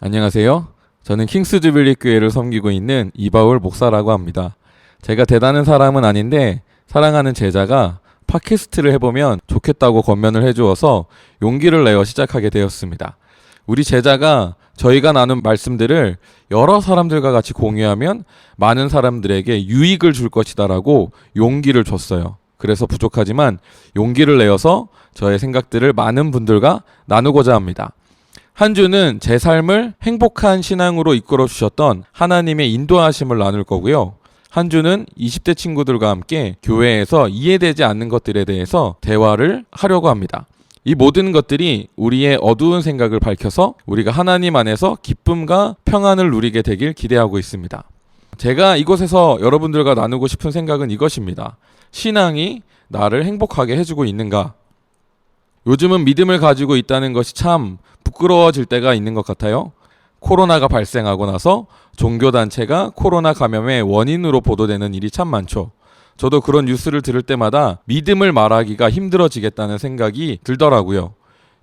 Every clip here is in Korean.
안녕하세요. 저는 킹스 주빌리 교회를 섬기고 있는 이바울 목사라고 합니다. 제가 대단한 사람은 아닌데 사랑하는 제자가 팟캐스트를 해보면 좋겠다고 권면을 해주어서 용기를 내어 시작하게 되었습니다. 우리 제자가 저희가 나눈 말씀들을 여러 사람들과 같이 공유하면 많은 사람들에게 유익을 줄 것이다라고 용기를 줬어요. 그래서 부족하지만 용기를 내어서 저의 생각들을 많은 분들과 나누고자 합니다. 한 주는 제 삶을 행복한 신앙으로 이끌어 주셨던 하나님의 인도하심을 나눌 거고요. 한 주는 20대 친구들과 함께 교회에서 이해되지 않는 것들에 대해서 대화를 하려고 합니다. 이 모든 것들이 우리의 어두운 생각을 밝혀서 우리가 하나님 안에서 기쁨과 평안을 누리게 되길 기대하고 있습니다. 제가 이곳에서 여러분들과 나누고 싶은 생각은 이것입니다. 신앙이 나를 행복하게 해주고 있는가? 요즘은 믿음을 가지고 있다는 것이 참 부끄러워질 때가 있는 것 같아요. 코로나가 발생하고 나서 종교단체가 코로나 감염의 원인으로 보도되는 일이 참 많죠. 저도 그런 뉴스를 들을 때마다 믿음을 말하기가 힘들어지겠다는 생각이 들더라고요.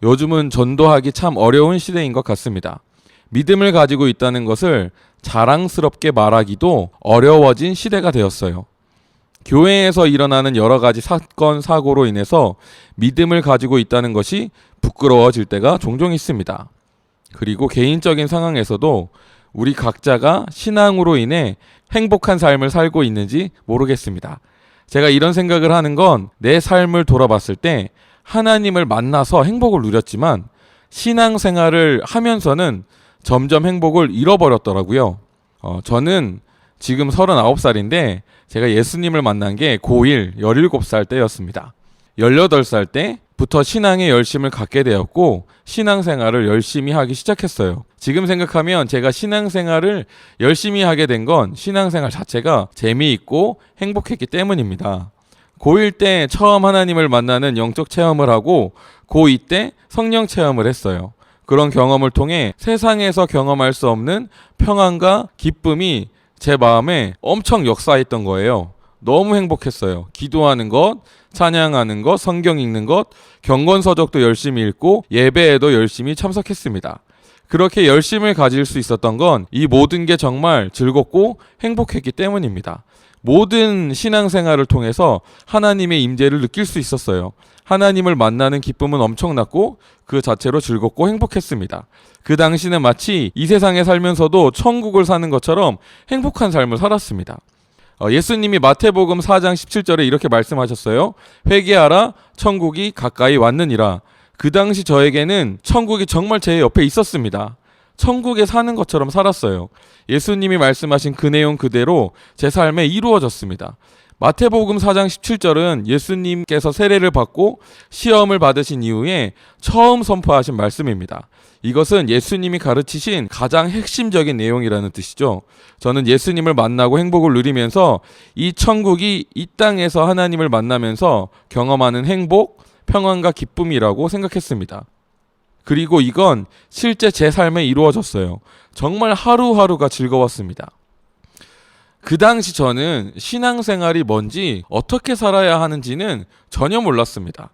요즘은 전도하기 참 어려운 시대인 것 같습니다. 믿음을 가지고 있다는 것을 자랑스럽게 말하기도 어려워진 시대가 되었어요. 교회에서 일어나는 여러 가지 사건, 사고로 인해서 믿음을 가지고 있다는 것이 부끄러워질 때가 종종 있습니다. 그리고 개인적인 상황에서도 우리 각자가 신앙으로 인해 행복한 삶을 살고 있는지 모르겠습니다. 제가 이런 생각을 하는 건 내 삶을 돌아봤을 때 하나님을 만나서 행복을 누렸지만 신앙 생활을 하면서는 점점 행복을 잃어버렸더라고요. 어, 저는 지금 39살인데 제가 예수님을 만난 게 고1 17살 때였습니다. 18살 때부터 신앙에 열심을 갖게 되었고 신앙생활을 열심히 하기 시작했어요. 지금 생각하면 제가 신앙생활을 열심히 하게 된 건 신앙생활 자체가 재미있고 행복했기 때문입니다. 고1 때 처음 하나님을 만나는 영적 체험을 하고 고2 때 성령 체험을 했어요. 그런 경험을 통해 세상에서 경험할 수 없는 평안과 기쁨이 제 마음에 엄청 역사했던 거예요. 너무 행복했어요. 기도하는 것, 찬양하는 것, 성경 읽는 것, 경건서적도 열심히 읽고 예배에도 열심히 참석했습니다. 그렇게 열심을 가질 수 있었던 건 이 모든 게 정말 즐겁고 행복했기 때문입니다. 모든 신앙생활을 통해서 하나님의 임재를 느낄 수 있었어요. 하나님을 만나는 기쁨은 엄청났고 그 자체로 즐겁고 행복했습니다. 그 당시는 마치 이 세상에 살면서도 천국을 사는 것처럼 행복한 삶을 살았습니다. 어, 예수님이 마태복음 4장 17절에 이렇게 말씀하셨어요. 회개하라 천국이 가까이 왔느니라. 그 당시 저에게는 천국이 정말 제 옆에 있었습니다. 천국에 사는 것처럼 살았어요. 예수님이 말씀하신 그 내용 그대로 제 삶에 이루어졌습니다. 마태복음 4장 17절은 예수님께서 세례를 받고 시험을 받으신 이후에 처음 선포하신 말씀입니다. 이것은 예수님이 가르치신 가장 핵심적인 내용이라는 뜻이죠. 저는 예수님을 만나고 행복을 누리면서 이 천국이 이 땅에서 하나님을 만나면서 경험하는 행복, 평안과 기쁨이라고 생각했습니다. 그리고 이건 실제 제 삶에 이루어졌어요. 정말 하루하루가 즐거웠습니다. 그 당시 저는 신앙생활이 뭔지 어떻게 살아야 하는지는 전혀 몰랐습니다.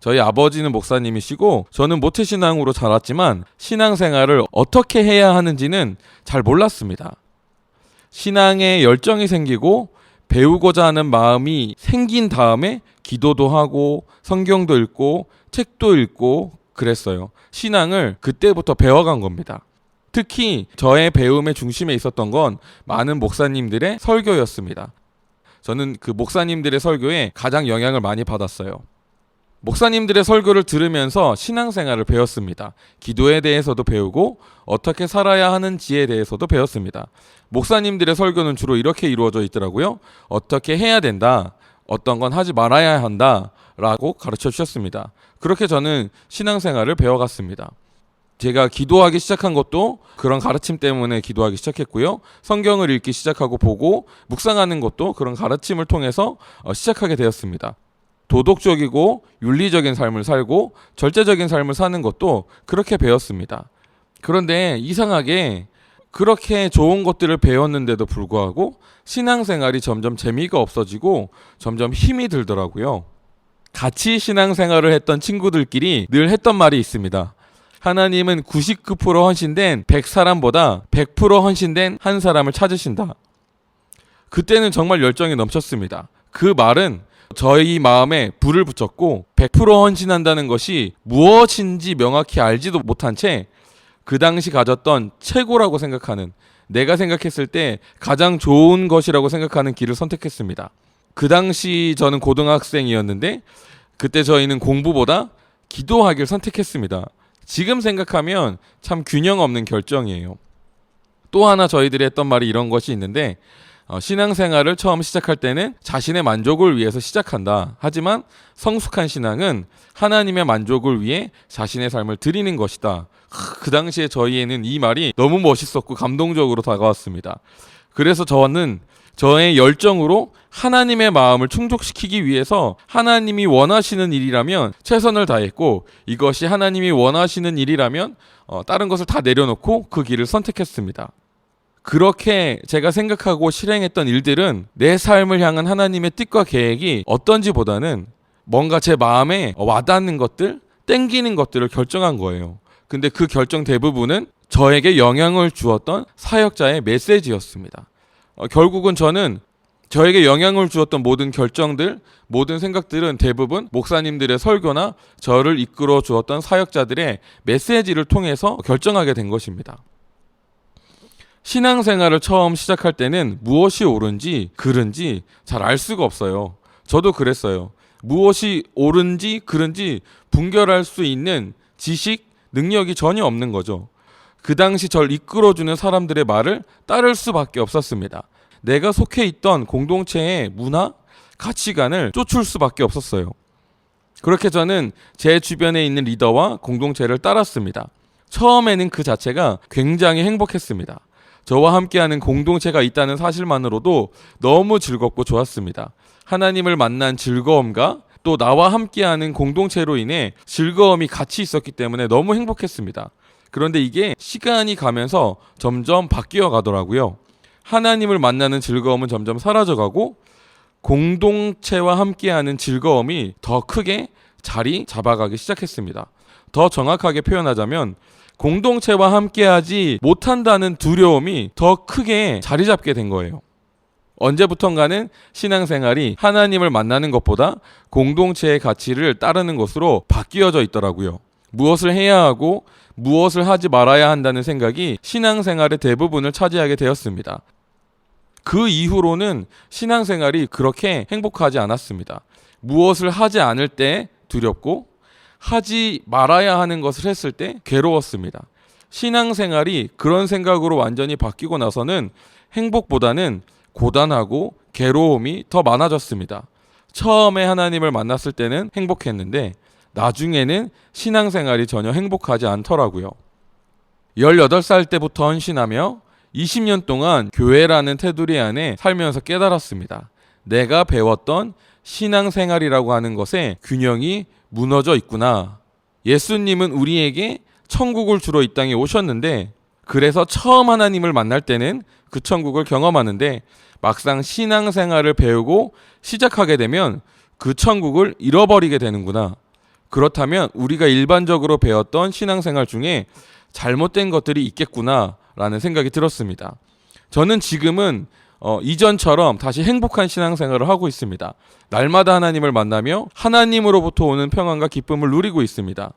저희 아버지는 목사님이시고 저는 모태신앙으로 자랐지만 신앙생활을 어떻게 해야 하는지는 잘 몰랐습니다. 신앙에 열정이 생기고 배우고자 하는 마음이 생긴 다음에 기도도 하고 성경도 읽고 책도 읽고 그랬어요. 신앙을 그때부터 배워간 겁니다. 특히 저의 배움의 중심에 있었던 건 많은 목사님들의 설교였습니다. 저는 그 목사님들의 설교에 가장 영향을 많이 받았어요. 목사님들의 설교를 들으면서 신앙생활을 배웠습니다. 기도에 대해서도 배우고 어떻게 살아야 하는지에 대해서도 배웠습니다. 목사님들의 설교는 주로 이렇게 이루어져 있더라고요. 어떻게 해야 된다. 어떤 건 하지 말아야 한다. 라고 가르쳐 주셨습니다. 그렇게 저는 신앙생활을 배워갔습니다. 제가 기도하기 시작한 것도 그런 가르침 때문에 기도하기 시작했고요. 성경을 읽기 시작하고 보고 묵상하는 것도 그런 가르침을 통해서 어, 시작하게 되었습니다. 도덕적이고 윤리적인 삶을 살고 절제적인 삶을 사는 것도 그렇게 배웠습니다. 그런데 이상하게 그렇게 좋은 것들을 배웠는데도 불구하고 신앙생활이 점점 재미가 없어지고 점점 힘이 들더라고요. 같이 신앙생활을 했던 친구들끼리 늘 했던 말이 있습니다. 하나님은 99% 헌신된 100사람보다 100% 헌신된 한 사람을 찾으신다. 그때는 정말 열정이 넘쳤습니다. 그 말은 저희 마음에 불을 붙였고 100% 헌신한다는 것이 무엇인지 명확히 알지도 못한 채 그 당시 가졌던 최고라고 생각하는 내가 생각했을 때 가장 좋은 것이라고 생각하는 길을 선택했습니다. 그 당시 저는 고등학생이었는데 그때 저희는 공부보다 기도하기를 선택했습니다. 지금 생각하면 참 균형 없는 결정이에요. 또 하나 저희들이 했던 말이 이런 것이 있는데 어, 신앙생활을 처음 시작할 때는 자신의 만족을 위해서 시작한다. 하지만 성숙한 신앙은 하나님의 만족을 위해 자신의 삶을 드리는 것이다. 크, 그 당시에 저희에는 이 말이 너무 멋있었고 감동적으로 다가왔습니다. 그래서 저는 저의 열정으로 하나님의 마음을 충족시키기 위해서 하나님이 원하시는 일이라면 최선을 다했고 이것이 하나님이 원하시는 일이라면 어, 다른 것을 다 내려놓고 그 길을 선택했습니다. 그렇게 제가 생각하고 실행했던 일들은 내 삶을 향한 하나님의 뜻과 계획이 어떤지보다는 뭔가 제 마음에 와닿는 것들, 땡기는 것들을 결정한 거예요. 근데 그 결정 대부분은 저에게 영향을 주었던 사역자의 메시지였습니다. 어, 결국은 저는 저에게 영향을 주었던 모든 결정들, 모든 생각들은 대부분 목사님들의 설교나 저를 이끌어 주었던 사역자들의 메시지를 통해서 결정하게 된 것입니다. 신앙생활을 처음 시작할 때는 무엇이 옳은지 그른지 잘 알 수가 없어요. 저도 그랬어요. 무엇이 옳은지 그른지 분별할 수 있는 지식, 능력이 전혀 없는 거죠. 그 당시 절 이끌어주는 사람들의 말을 따를 수밖에 없었습니다. 내가 속해 있던 공동체의 문화, 가치관을 쫓을 수밖에 없었어요. 그렇게 저는 제 주변에 있는 리더와 공동체를 따랐습니다. 처음에는 그 자체가 굉장히 행복했습니다. 저와 함께하는 공동체가 있다는 사실만으로도 너무 즐겁고 좋았습니다. 하나님을 만난 즐거움과 또 나와 함께하는 공동체로 인해 즐거움이 같이 있었기 때문에 너무 행복했습니다. 그런데 이게 시간이 가면서 점점 바뀌어 가더라고요. 하나님을 만나는 즐거움은 점점 사라져가고 공동체와 함께하는 즐거움이 더 크게 자리 잡아가기 시작했습니다. 더 정확하게 표현하자면 공동체와 함께하지 못한다는 두려움이 더 크게 자리 잡게 된 거예요. 언제부턴가는 신앙생활이 하나님을 만나는 것보다 공동체의 가치를 따르는 것으로 바뀌어져 있더라고요. 무엇을 해야 하고 무엇을 하지 말아야 한다는 생각이 신앙생활의 대부분을 차지하게 되었습니다. 그 이후로는 신앙생활이 그렇게 행복하지 않았습니다. 무엇을 하지 않을 때 두렵고 하지 말아야 하는 것을 했을 때 괴로웠습니다. 신앙생활이 그런 생각으로 완전히 바뀌고 나서는 행복보다는 고단하고 괴로움이 더 많아졌습니다. 처음에 하나님을 만났을 때는 행복했는데 나중에는 신앙생활이 전혀 행복하지 않더라고요. 18살 때부터 헌신하며 20년 동안 교회라는 테두리 안에 살면서 깨달았습니다. 내가 배웠던 신앙생활이라고 하는 것에 균형이 무너져 있구나. 예수님은 우리에게 천국을 주러 이 땅에 오셨는데 그래서 처음 하나님을 만날 때는 그 천국을 경험하는데 막상 신앙생활을 배우고 시작하게 되면 그 천국을 잃어버리게 되는구나. 그렇다면 우리가 일반적으로 배웠던 신앙생활 중에 잘못된 것들이 있겠구나라는 생각이 들었습니다. 저는 지금은 어, 이전처럼 다시 행복한 신앙생활을 하고 있습니다. 날마다 하나님을 만나며 하나님으로부터 오는 평안과 기쁨을 누리고 있습니다.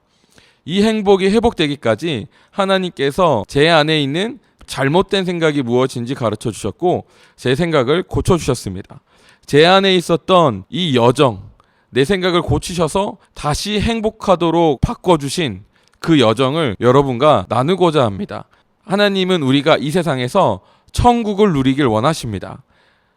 이 행복이 회복되기까지 하나님께서 제 안에 있는 잘못된 생각이 무엇인지 가르쳐 주셨고 제 생각을 고쳐 주셨습니다. 제 안에 있었던 이 여정, 내 생각을 고치셔서 다시 행복하도록 바꿔주신 그 여정을 여러분과 나누고자 합니다. 하나님은 우리가 이 세상에서 천국을 누리길 원하십니다.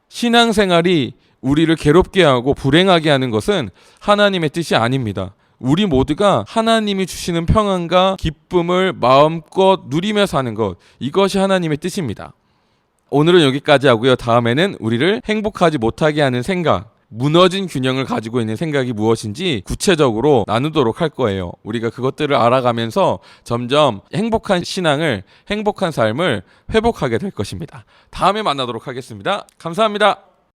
신앙생활이 우리를 괴롭게 하고 불행하게 하는 것은 하나님의 뜻이 아닙니다. 우리 모두가 하나님이 주시는 평안과 기쁨을 마음껏 누리며 사는 것, 이것이 하나님의 뜻입니다. 오늘은 여기까지 하고요. 다음에는 우리를 행복하지 못하게 하는 생각, 무너진 균형을 가지고 있는 생각이 무엇인지 구체적으로 나누도록 할 거예요. 우리가 그것들을 알아가면서 점점 행복한 신앙을, 행복한 삶을 회복하게 될 것입니다. 다음에 만나도록 하겠습니다. 감사합니다.